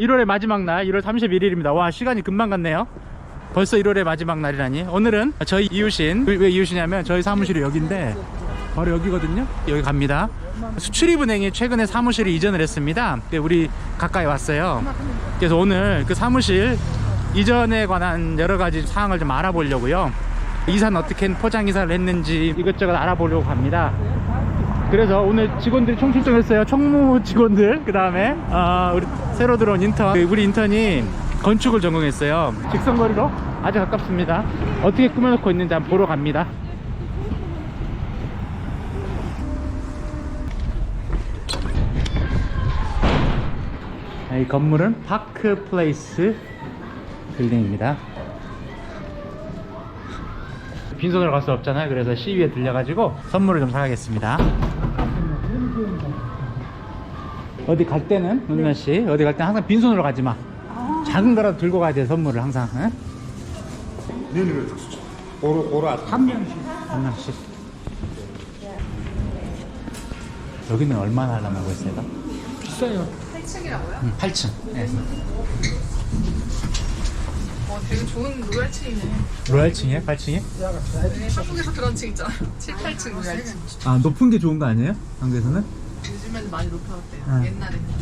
1월의 마지막 날 1월 31일입니다. 와 시간이 금방 갔네요. 벌써 1월의 마지막 날이라니. 오늘은 저희 이웃인 왜 이웃이냐면 저희 사무실이 여기인데 바로 여기거든요. 여기 갑니다. 수출입은행이 최근에 사무실을 이전을 했습니다. 근데 우리 가까이 왔어요. 그래서 오늘 그 사무실 이전에 관한 여러 가지 사항을 좀 알아보려고요. 이사는 어떻게 포장 이사를 했는지 이것저것 알아보려고 갑니다. 그래서 오늘 직원들이 총 출동했어요. 총무 직원들. 그 다음에 어, 우리 새로 들어온 인턴. 그 우리 인턴이 건축을 전공했어요. 직선거리로 아주 가깝습니다. 어떻게 꾸며놓고 있는지 한번 보러 갑니다. 아, 이 건물은 파크 플레이스 빌딩입니다. 빈손으로 갈 수 없잖아요. 그래서 시위에 들려가지고 선물을 좀 사가겠습니다. 어디 갈 때는 은나 씨 어디 갈 때 항상 빈손으로 가지 마. 작은 거라도 들고 가야 돼 선물을 항상. 응? 네네 오로 오라 한 명씩 한 명씩. 여기는 얼마나 하려고 했어요? 비싸요 8층이라고요? 응, 8층. 네. 어, 되게 좋은 로얄층이네. 로얄층이에요? 8층이? 네, 한국에서 그런 층 있잖아. 7, 8층 로얄층. 아 높은 게 좋은 거 아니에요? 한국에서는? 요즘에는 많이 높아졌대요. 아. 옛날에는.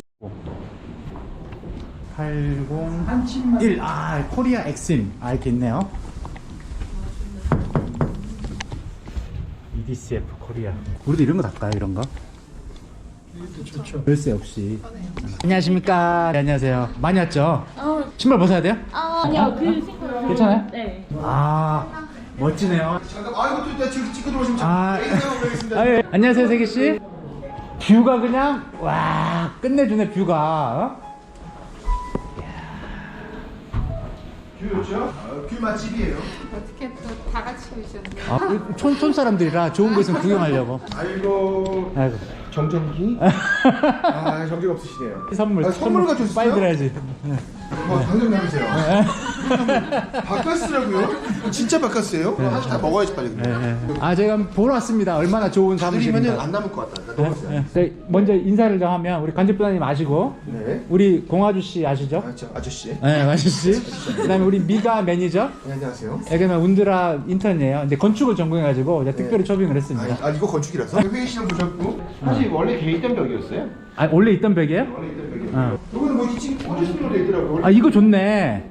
801. 아, 코리아 엑심. 아, 이렇게 있네요. EDCF 코리아. 우리도 이런 거 달까요, 이런 거? 좋죠 열쇠 없이. 안녕하십니까. 네, 안녕하세요. 많이 왔죠? 신발 벗어야 돼요? 아, 아니요, 그 친구. 괜찮아요? 네. 아, 멋지네요. 잠깐 아이고 또 내가 지금 찍고 들어오시면 아, 아, 아, 예. 안녕하세요, 세기 씨. 뷰가 그냥 와 끝내주네 뷰가. 어? 뷰 좋죠? 아, 뷰 맛집이에요 어떻게 또 다 같이 오셨는데. 아, 우리 촌, 촌 사람들이라 좋은 거 있으면 구경하려고. 아이고 아이고. 정전기 아 정기가 없으시네요 선물. 아, 선물 가져오셨어요? 빨리 들어야지. 어, 당장 남으세요 바카스라고요? 진짜 바카스예요? 다 먹어야지 빨리 예, 예. 아 제가 보러 왔습니다. 얼마나 좋은 사무실인가. 안 남을 것 같다 예. 저희 먼저 인사를 좀 하면 우리 간접부장님 아시고 네 우리 공아주 씨 아시죠? 아, 저 아저씨 네, 아저씨 그다음에 우리 미가 매니저. 네, 안녕하세요 여기는 운드라 인턴이에요. 근데 건축을 전공해가지고 이제 특별히 초빙을 했습니다. 아, 아 이거 건축이라서 회의 시험 보셨고 사실 원래 개 있던 벽이었어요 아 원래 있던 벽이에요? 원래 있던 벽이요 어. 이거는 뭐 꽂을 수로 돼 있더라고요 아 이거 좋네.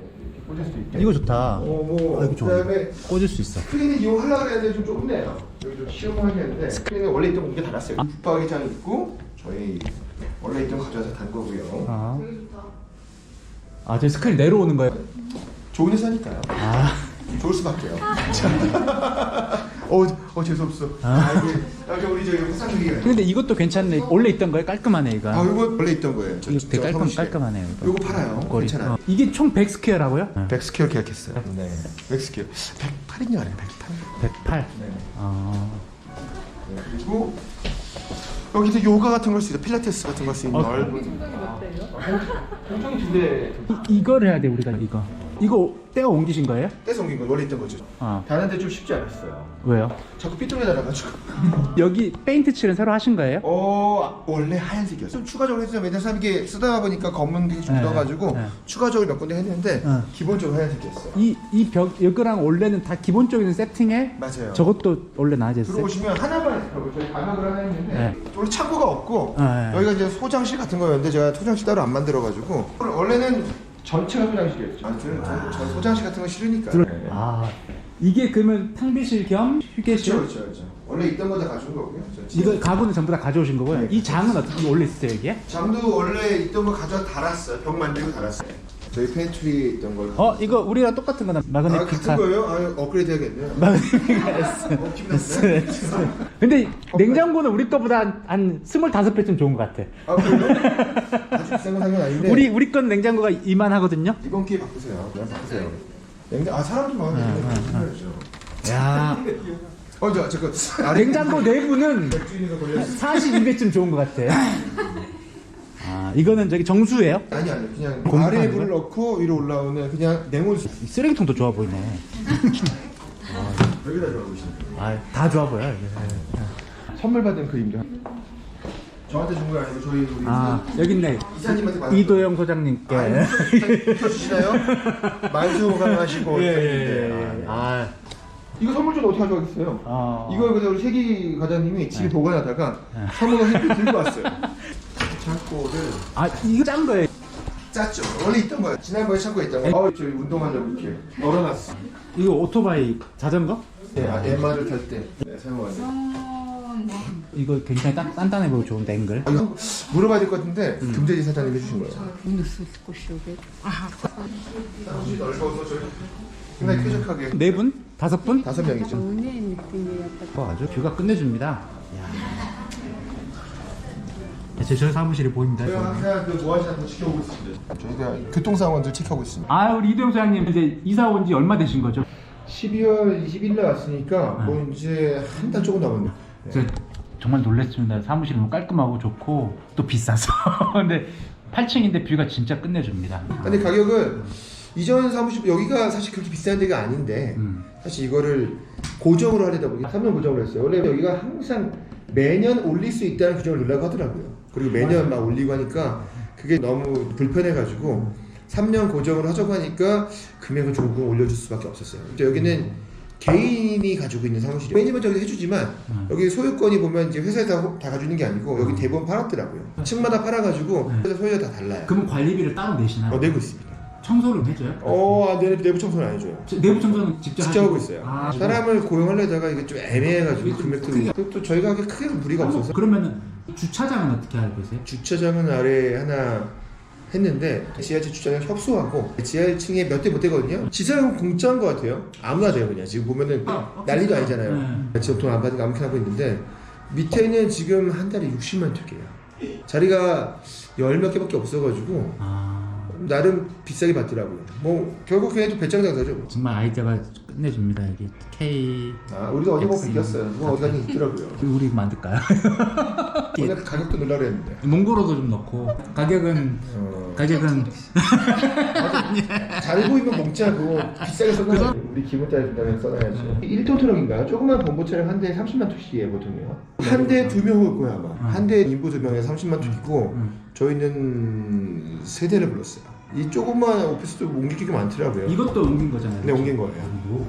꽂을 수도 있게 이거 좋다. 어, 뭐, 아, 이거 좋아. 그다음에 꽂을 수 있어. 스크린을 이용하려고 했는데 좀 좁네요. 여기 좀 시험을 하겠는데 스크린은 원래 있던 공개 달았어요. 붙박이장 있고 저희 원래 있던 거 가져와서 단 거고요. 아. 아, 저 스크린 내려오는 거예요? 좋은 회사니까요. 아. 좋을 수밖에요. 어, 어 재수 없어. 아, 이게 여기 우리 저기 화상들이에요. 근데 이것도 괜찮네. 원래 있던 거예요? 깔끔하네 이거. 아, 이거 원래 있던 거예요. 저 이거 진짜 되게 깔끔, 사무실에. 깔끔하네요. 이거. 요거 팔아요. 거리. 괜찮아요. 어. 이게 총 100스퀘어라고요? 네. 100스퀘어 계약했어요. 네. 100스퀘어. 108인지 아니에요? 108. 108. 네. 아. 네. 그리고 여기도 요가 같은 거할수 있어. 필라테스 같은 거할수 있는 어. 넓은. 공정이 두 대. 이, 이걸 해야 돼 우리가 이거. 이거 떼어 옮기신 거예요? 떼서 옮긴 거 원래 있던 거죠. 어. 다른데 좀 쉽지 않았어요. 왜요? 자꾸 삐뚤게 달아가지고. 여기 페인트 칠은 새로 하신 거예요? 어 원래 하얀색이었어요. 좀 추가적으로 했어요. 왜냐면 사람 이게 쓰다 보니까 검은 게좀 네, 묻어가지고 네. 추가적으로 몇 군데 했는데 네. 기본적으로 하얀색이었어요. 이이벽 여기랑 원래는 다 기본적인 세팅에 맞아요. 저것도 원래 나눠져 있어요. 들어오시면 하나만 있어요. 저희 가격을 하나 했는데 네. 원래 창고가 없고 네. 여기가 이제 소장실 같은 거였는데 제가 소장실 따로 안 만들어가지고 원래는 전체가 소장실이었죠. 아무튼 저, 저 소장실 같은 거 싫으니까. 들어- 네. 아 이게 그러면 탕비실 겸 휴게실? 그렇죠, 그렇죠, 그렇죠. 원래 있던 거 다 가져온 거고요. 저 이거 가구는 전부 다 가져오신 거고요. 네. 이 장은 어떻게 원래 있어요 여기에? 장도 원래 있던 거 가져 달았어요. 벽 만들고 달았어요. 저희 팬트리에 있던 걸. 어 이거 우리랑 똑같은 거나 아 마그네틱 같은 거예요? 아 업그레이드 해야겠네요. 마그네틱 S. 어, 기분 S. 나쁘네. S. 근데 냉장고는 우리 거보다 한, 한 25배쯤 좋은 것 같아. 아 그래요? 아주 비싼 건 상관 아닌데. 우리 우리 건 냉장고가 이만하거든요. 이번 기회에 바꾸세요. 그냥 바꾸세요. 냉장 아 사람들 많은데 냉장 야 어저 저거 아래 냉장고 내부는 맥주인에서 걸려. 42배쯤 좋은 것 같아. 아 이거는 저기 정수예요? 아니 아니 그냥 공부하는 아래에? 불을 넣고 위로 올라오는 그냥 냉온수. 이 쓰레기통도 좋아 보이네. 여기다 들어가고 계시네. 아다 좋아 보여. 이게. 선물 받은 그림자. 저한테 준 거 아니고 저희 우리 아 여기 있네 이사님한테 받은 이도영 소장님께 아, 주시나요? 만수강하시고 예, 예, 예. 아, 이거 선물 좀 어떻게 가져가겠어요? 어. 이거 그래서 우리 세기 과장님이 집에 보관하다가 사모가 햇빛 들고 왔어요. 창고를 아 이거 짠 거예요 짰죠. 원래 있던 거예요. 지난번에 창고에 있던 거. 어, 저기 운동하려고 이렇게 널어놨어. 이거 오토바이 자전거? 네, 아, MR을 탈 때 네, 사용하는. 이거 굉장히 단, 단단해 보이고 좋은데 앵글 아, 이거 물어봐야 될 것 같은데 김재진 사장님 해주신 거예요. 사무실 넓어서 저희 굉장히 쾌적하게 네 분? 다섯 분? 다섯 명이죠. 어, 아주 뷰가 끝내줍니다 이야. 제, 저 사무실이 보입니다 저희가 항상 하시나 더 지켜보고 있습니다. 저희가 교통 상황들 체크하고 있습니다. 아 우리 이도영 소장님 이제 이사 온 지 얼마 되신 거죠? 12월 20일 날 왔으니까 뭐 이제 한 달 조금 남았네. 저 정말 놀랐습니다. 사무실이 너무 깔끔하고 좋고 또 비싸서. 근데 8층인데 뷰가 진짜 끝내줍니다. 근데 가격은 이전 사무실 여기가 사실 그렇게 비싼 데가 아닌데 음. 사실 이거를 고정으로 하려다 보니 3년 고정을 했어요. 원래 여기가 항상 매년 올릴 수 있다는 규정을 넣으려고 하더라고요. 그리고 매년 막 올리고 하니까 그게 너무 불편해가지고 3년 고정을 하자고 하니까 금액을 조금 올려줄 수밖에 없었어요. 근데 여기는 개인이 가지고 있는. 매니지먼트 여기 해주지만 음. 여기 소유권이 보면 이제 회사에 다, 다 가지고 있는 게 아니고 여기 대부분 팔았더라고요. 층마다 팔아가지고 회사 소유가 다 달라요. 그러면 관리비를 따로 내시나요? 어, 내고 있습니다. 청소를 해줘요? 어, 아, 내, 내부 청소는 안 해줘요. 저- 내부 청소는 직접, 직접 하시고- 하고 있어요. 아, 사람을 고용하려다가 이게 좀 애매해가지고 이게 좀 금액도 크게- 또, 또 저희가 하기 크게 무리가 없어서 그러면은 주차장은 어떻게 알고 계세요? 주차장은 아래 하나 했는데 지하철 주차장 협소하고 지하 1층에 몇 대 못 되거든요. 지사용 공짜인 것 같아요. 아무나 돼요 그냥 지금 보면은 아, 난리도 아, 아니잖아요. 지금 돈안거 아무렇게 하고 있는데 밑에는 지금 한 달에 60만 투게요. 자리가 열 몇 개밖에 없어가지고 아 나름 비싸게 받더라고요. 뭐 결국 그냥 좀 배짱 장사죠. 뭐. 정말 아이디어가 끝내줍니다. 여기 K 아 우리도 어디 보고. 이겼어요. 누가 어디 가니 있더라고요. 우리 만들까요? 원래 가격도 넣으려고 했는데. 몽고로도 좀 넣고 가격은 어, 가격은 잘 보이면 먹자고 비싸게 써놔 우리 기분 따진다면 써놔야지 1톤 트럭인가요? 조그만 범보 차량 한 대에 30만 투씩이에요 보통요 한 대에 두 명 올 거야 아마 한 대에 인부 두 명에 30만 투이고 음. 저희는 세 대를 불렀어요 이 조그만 오피스도 옮길 게 많더라고요 이것도 옮긴 거잖아요. 네 옮긴 거예요 뭐?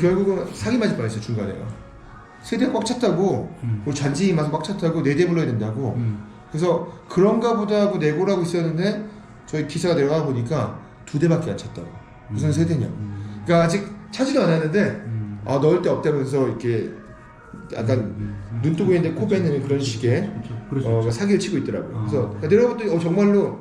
결국은 사기 맞을 뻔했어요 중간에요 세대꽉 찼다고 음. 뭐 잔지 마서 꽉 찼다고 네 대 불러야 된다고 음. 그래서 그런가 보다 하고 내고를 하고 있었는데 저희 기사가 내려가 보니까 두 대밖에 안 찼다고 무슨 세 대냐 음. 그러니까 아직 차지도 않았는데 음. 아 넣을 데 없다면서 이렇게 약간 눈 뜨고 있는데 코 빼는 그런 식의 그렇죠. 수 어. 사기를 치고 있더라고요 아. 그래서 내려가 봤더니 어, 정말로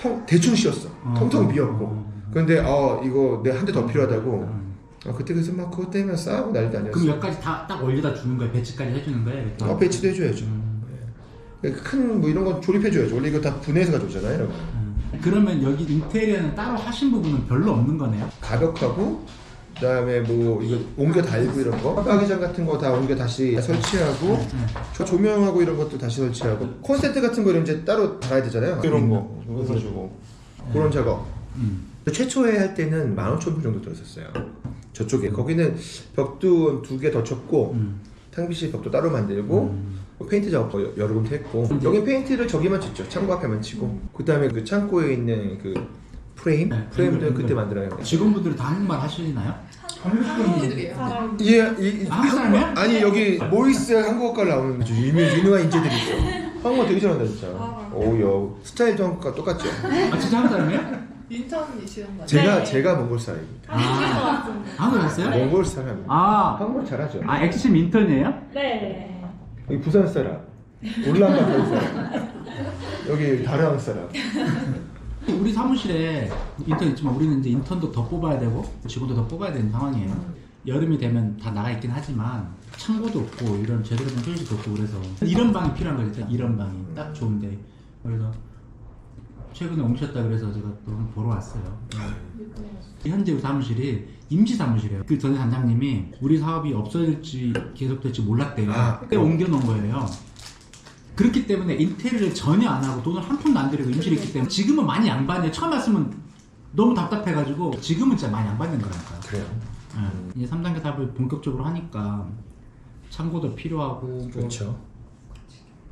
음. 통, 대충 씌었어 어, 텅텅 어, 비었고 어. 그런데 어 이거 내가 한대 더 필요하다고 음. 어, 그때 그래서 막 그것 때문에 싸우고 난리도 그럼 아니었어 몇 가지 다 딱 올려다 주는 거예요? 배치까지 해주는 거예요? 이렇게? 어, 배치도 해줘야죠 음. 큰뭐 이런 건 조립해줘야죠 원래 이거 다 분해해서 가져오잖아요 이런 거. 음. 그러면 여기 인테리어는 따로 하신 부분은 별로 없는 거네요? 가격하고 그다음에 뭐 이거 옮겨 달고 이런 거 깜빡이장 같은 거 다 옮겨 다시 설치하고 저 조명하고 이런 것도 다시 설치하고 콘센트 같은 거는 이제 따로 달아야 되잖아요. 이런 거. 이거 써주고. 그런 작업. 음. 최초에 할 때는 15,000불 정도 들었었어요. 저쪽에. 거기는 벽도 두 개 더 쳤고 음. 탕비실 벽도 따로 만들고 뭐 페인트 작업도 여- 여러 군데 했고. 여기 페인트를 저기만 쳤죠. 창고 앞에만 치고. 그 다음에 그 창고에 있는 그 프레임 네, 프레임도 네, 그때 네. 만들어요 직원분들이 다 한국말 하시나요? 한국인들이에요. 예, 이, 이 한국 사람이야? 아니 여기 모이스 한국어과 나오는 아주 유명 유능한 인재들이 있죠. 한국어 되게 잘한다 진짜. 오요 스타일도 한국과 똑같죠. 아 진짜 한국 사람이에요? 거 아니에요? 제가 제가 몽골 사람입니다. 아, 한국 갔어요? 몽골 사람. 아, 한국말 잘하죠. 아 엑스심 인턴이에요? 네. 여기 부산 사람, 울란바토 사람, 여기 다르항 사람. 우리 사무실에 인턴 있지만 우리는 이제 인턴도 더 뽑아야 되고 직원도 더 뽑아야 되는 상황이에요. 여름이 되면 다 나가 있긴 하지만 창고도 없고 이런 제대로 된 휴식도 없고 그래서 이런 방이 필요한 거죠. 이런 방이 딱 좋은데 그래서 최근에 옮으셨다 그래서 제가 또 한번 보러 왔어요. 현재 우리 사무실이 임시 사무실이에요. 그 전에 단장님이 우리 사업이 없어질지 계속될지 몰랐대요. 아, 그때 옮겨 놓은 거예요. 그렇기 때문에 인테리어를 전혀 안 하고 돈을 한 푼도 안 들이고 임실이 있기 때문에 지금은 많이 양반이에요. 처음 왔으면 너무 답답해가지고 지금은 진짜 많이 양반인 거라니까요. 그래요. 예. 이제 3단계 사업을 본격적으로 하니까 창고도 필요하고 뭐 그렇죠.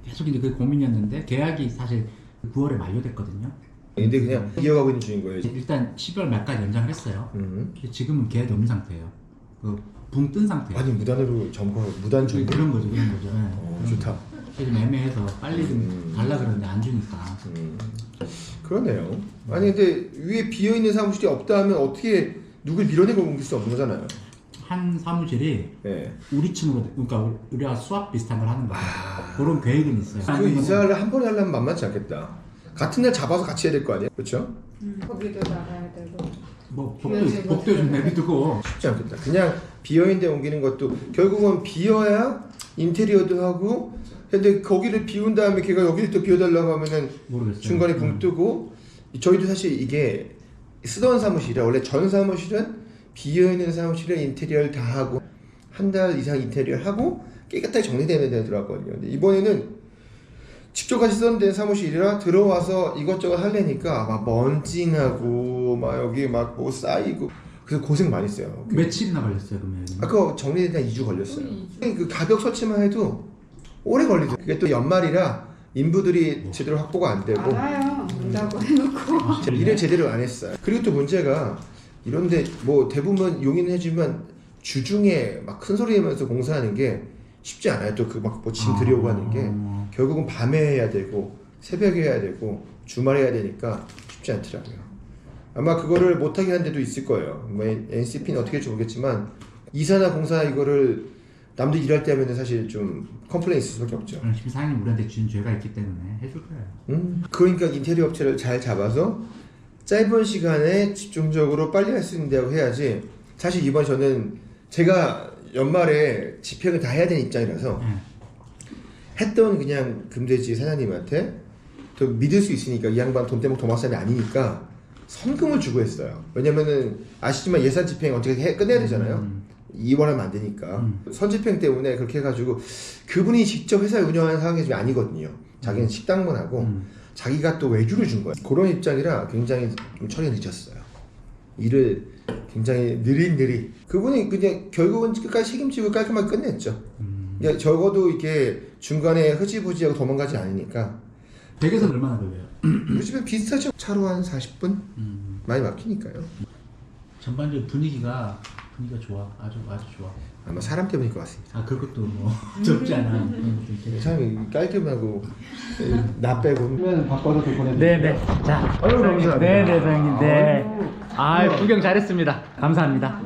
계속 이제 그 고민이었는데 계약이 사실 9월에 만료됐거든요. 근데 그냥 이어가고 있는 중인 거예요. 일단 12월 말까지 연장을 했어요. 음. 근데 지금은 계약이 없는 상태예요. 그 붕 뜬 상태예요. 아니 무단으로 점거 무단 그- 점거. 그런 거죠, 그런 거죠. 예. 어, 좋다. 좀 애매해서 빨리 좀 음. 달라 그러는데 안 주니까. 음. 그러네요. 아니 근데 위에 비어 있는 사무실이 없다 하면 어떻게 누굴 밀어내고 옮길 수 없는 거잖아요. 한 사무실이 예. 우리 층으로 그러니까 우리가 수합 비슷한 걸 하는 거죠. 그런 계획은 있어요. 그 이사를 한 번에 하려면 만만치 않겠다. 같은 날 잡아서 같이 해야 될 거 아니에요? 그렇죠? 거기도 나가야 되고 뭐 복도 복도 좀 내비두고 쉽지 않겠다. 그냥 비어있는 데 옮기는 것도 결국은 비어야 인테리어도 하고 근데 거기를 비운 다음에 걔가 여기를 또 비워달라고 하면은 모르겠어요. 중간에 붕 음. 뜨고 저희도 사실 이게 쓰던 사무실이라 원래 전 사무실은 비어 있는 사무실에 인테리어를 다 하고 한 달 이상 인테리어를 하고 깨끗하게 정리되는 데 들어갔거든요. 근데 이번에는 직접 같이 쓰던 데 사무실이라 들어와서 이것저것 하려니까 막 먼지 나고 막 여기 막 뭐 쌓이고 그래서 고생 많이 했어요. 그- 며칠이나 걸렸어요 그러면? 아까 정리된 한 2주 걸렸어요. 그 가벽 설치만 해도 오래 걸리죠. 그게 또 연말이라 인부들이 제대로 확보가 안 되고 알아요 온다고 해놓고 일을 제대로 안 했어요. 그리고 또 문제가 이런데 뭐 대부분 용인은 해주면 주중에 막 큰 소리 내면서 공사하는 게 쉽지 않아요. 또 그 막 뭐짐 들여오고 하는 게 어. 결국은 밤에 해야 되고 새벽에 해야 되고 주말에 해야 되니까 쉽지 않더라고요. 아마 그거를 못하게 한 데도 있을 거예요. 뭐 NCP는 어떻게 할지 모르겠지만 이사나 공사 이거를 남들 일할 때 하면 사실 좀 컴플레인 있을 수밖에 없죠. 그럼 지금 사장님 우리한테 준 죄가 있기 때문에 해줄 거예요. 음, 그러니까 인테리어 업체를 잘 잡아서 짧은 시간에 집중적으로 빨리 할 수 있는 데하고 해야지. 사실 이번 저는 제가 연말에 집행을 다 해야 되는 입장이라서 네. 했던 그냥 금돼지 사장님한테 또 믿을 수 있으니까 이 양반 돈 때문에 도망 사람이 아니니까 선금을 주고 했어요. 왜냐면은 아시지만 예산 집행 어떻게 해, 끝내야 되잖아요. 음. 2월 하면 안 되니까 음. 선집행 때문에 그렇게 해가지고 그분이 직접 회사 운영하는 상황이 좀 아니거든요. 자기는 식당만 하고 음. 자기가 또 외주를 준 거예요. 그런 입장이라 굉장히 좀 처리가 늦었어요. 일을 굉장히 느릿느릿. 그분이 그냥 결국은 끝까지 책임지고 깔끔하게 끝냈죠. 음. 그러니까 적어도 이렇게 중간에 흐지부지하고 도망가지 않으니까 댁에서 얼마나 걸려요? 집은 비슷하죠. 차로 한 40분 음. 많이 막히니까요. 전반적인 분위기가 분위기가 좋아. 아주 아주 좋아. 아마 사람 때문일 것 같습니다. 아 그것도 뭐 적지 않아. 그런 것도 있겠네. 사람이 깔끔하고 나 빼고 그러면 바꿔서 또 보내. 네네. 자, 아유, 감사합니다. 네네, 사장님. 네. 아, 구경 잘했습니다. 감사합니다.